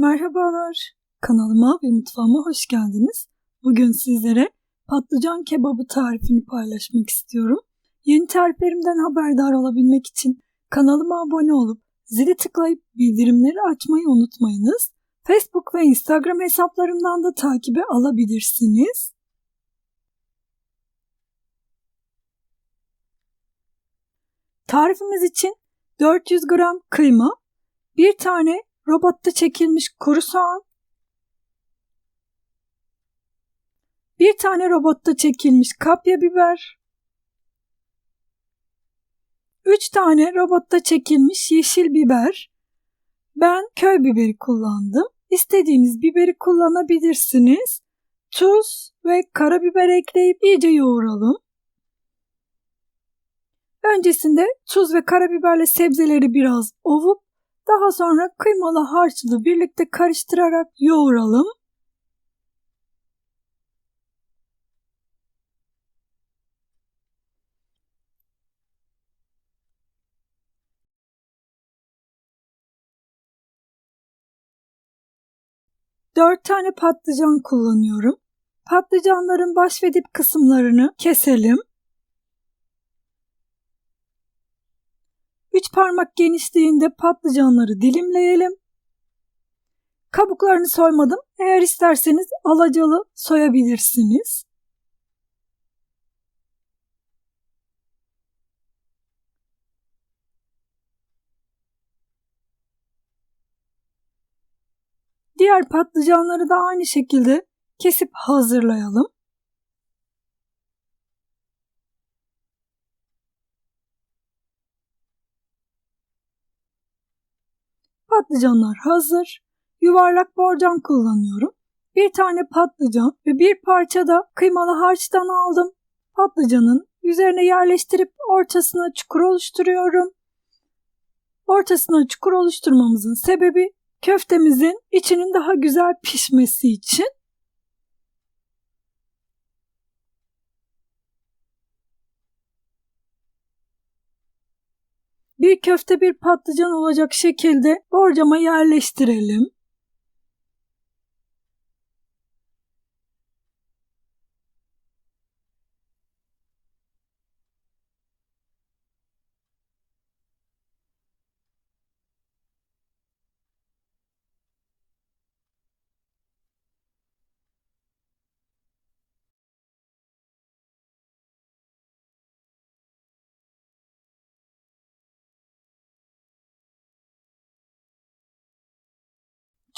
Merhabalar, kanalıma ve mutfağıma hoş geldiniz. Bugün sizlere patlıcan kebabı tarifini paylaşmak istiyorum. Yeni tariflerimden haberdar olabilmek için kanalıma abone olup zili tıklayıp bildirimleri açmayı unutmayınız. Facebook ve Instagram hesaplarımdan da takibe alabilirsiniz. Tarifimiz için 400 gram kıyma, bir tane robotta çekilmiş kuru soğan, bir tane robotta çekilmiş kapya biber, 3 tane robotta çekilmiş yeşil biber. Ben köy biberi kullandım. İstediğiniz biberi kullanabilirsiniz. Tuz ve karabiber ekleyip iyice yoğuralım. Öncesinde tuz ve karabiberle sebzeleri biraz ovup daha sonra kıymalı harçlı birlikte karıştırarak yoğuralım. Dört tane patlıcan kullanıyorum. Patlıcanların baş ve dip kısımlarını keselim. 3 parmak genişliğinde patlıcanları dilimleyelim. Kabuklarını soymadım. Eğer isterseniz alacalı soyabilirsiniz. Diğer patlıcanları da aynı şekilde kesip hazırlayalım. Patlıcanlar hazır. Yuvarlak borcam kullanıyorum. Bir tane patlıcan ve bir parça da kıymalı harçtan aldım. Patlıcanın üzerine yerleştirip ortasına çukur oluşturuyorum. Ortasına çukur oluşturmamızın sebebi köftemizin içinin daha güzel pişmesi için. Bir köfte bir patlıcan olacak şekilde borcama yerleştirelim.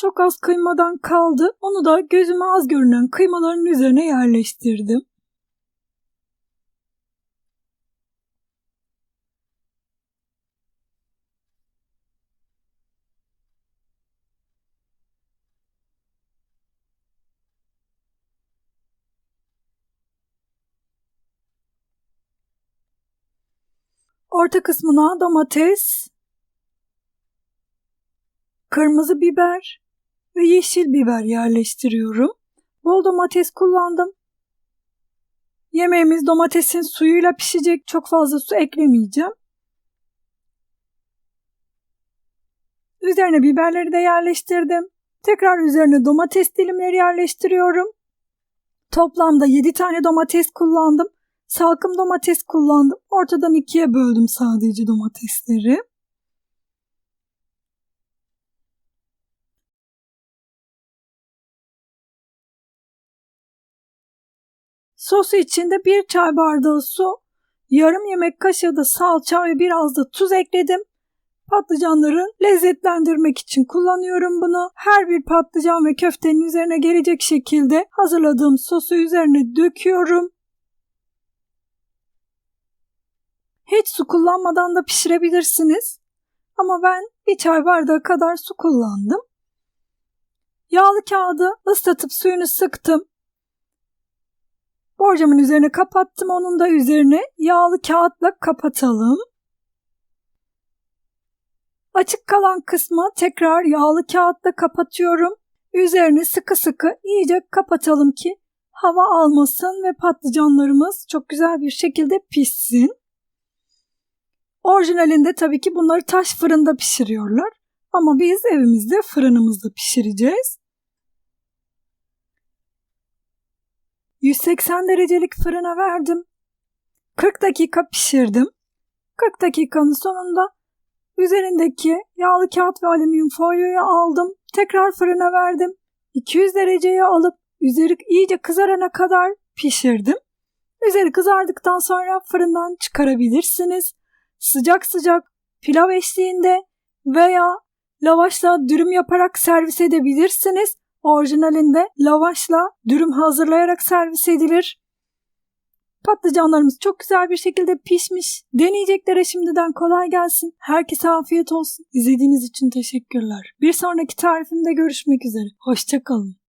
Çok az kıymadan kaldı. Onu da gözüme az görünen kıymaların üzerine yerleştirdim. Orta kısmına domates, kırmızı biber ve yeşil biber yerleştiriyorum. Bol domates kullandım. Yemeğimiz domatesin suyuyla pişecek. Çok fazla su eklemeyeceğim. Üzerine biberleri de yerleştirdim. Tekrar üzerine domates dilimleri yerleştiriyorum. Toplamda 7 tane domates kullandım. Salkım domates kullandım. Ortadan ikiye böldüm sadece domatesleri. Sosu içinde bir çay bardağı su, yarım yemek kaşığı da salça ve biraz da tuz ekledim. Patlıcanları lezzetlendirmek için kullanıyorum bunu. Her bir patlıcan ve köftenin üzerine gelecek şekilde hazırladığım sosu üzerine döküyorum. Hiç su kullanmadan da pişirebilirsiniz. Ama ben bir çay bardağı kadar su kullandım. Yağlı kağıdı ıslatıp suyunu sıktım. Borcamın üzerine kapattım. Onun da üzerine yağlı kağıtla kapatalım. Açık kalan kısmı tekrar yağlı kağıtla kapatıyorum. Üzerini sıkı sıkı iyice kapatalım ki hava almasın ve patlıcanlarımız çok güzel bir şekilde pişsin. Orijinalinde tabii ki bunları taş fırında pişiriyorlar. Ama biz evimizde fırınımızda pişireceğiz. 180 derecelik fırına verdim. 40 dakika pişirdim. 40 dakikanın sonunda üzerindeki yağlı kağıt ve alüminyum folyoyu aldım. Tekrar fırına verdim. 200 dereceye alıp üzeri iyice kızarana kadar pişirdim. Üzeri kızardıktan sonra fırından çıkarabilirsiniz. Sıcak sıcak pilav eşliğinde veya lavaşla dürüm yaparak servis edebilirsiniz. Orijinalinde lavaşla dürüm hazırlayarak servis edilir. Patlıcanlarımız çok güzel bir şekilde pişmiş. Deneyeceklere şimdiden kolay gelsin. Herkese afiyet olsun. İzlediğiniz için teşekkürler. Bir sonraki tarifimde görüşmek üzere. Hoşçakalın.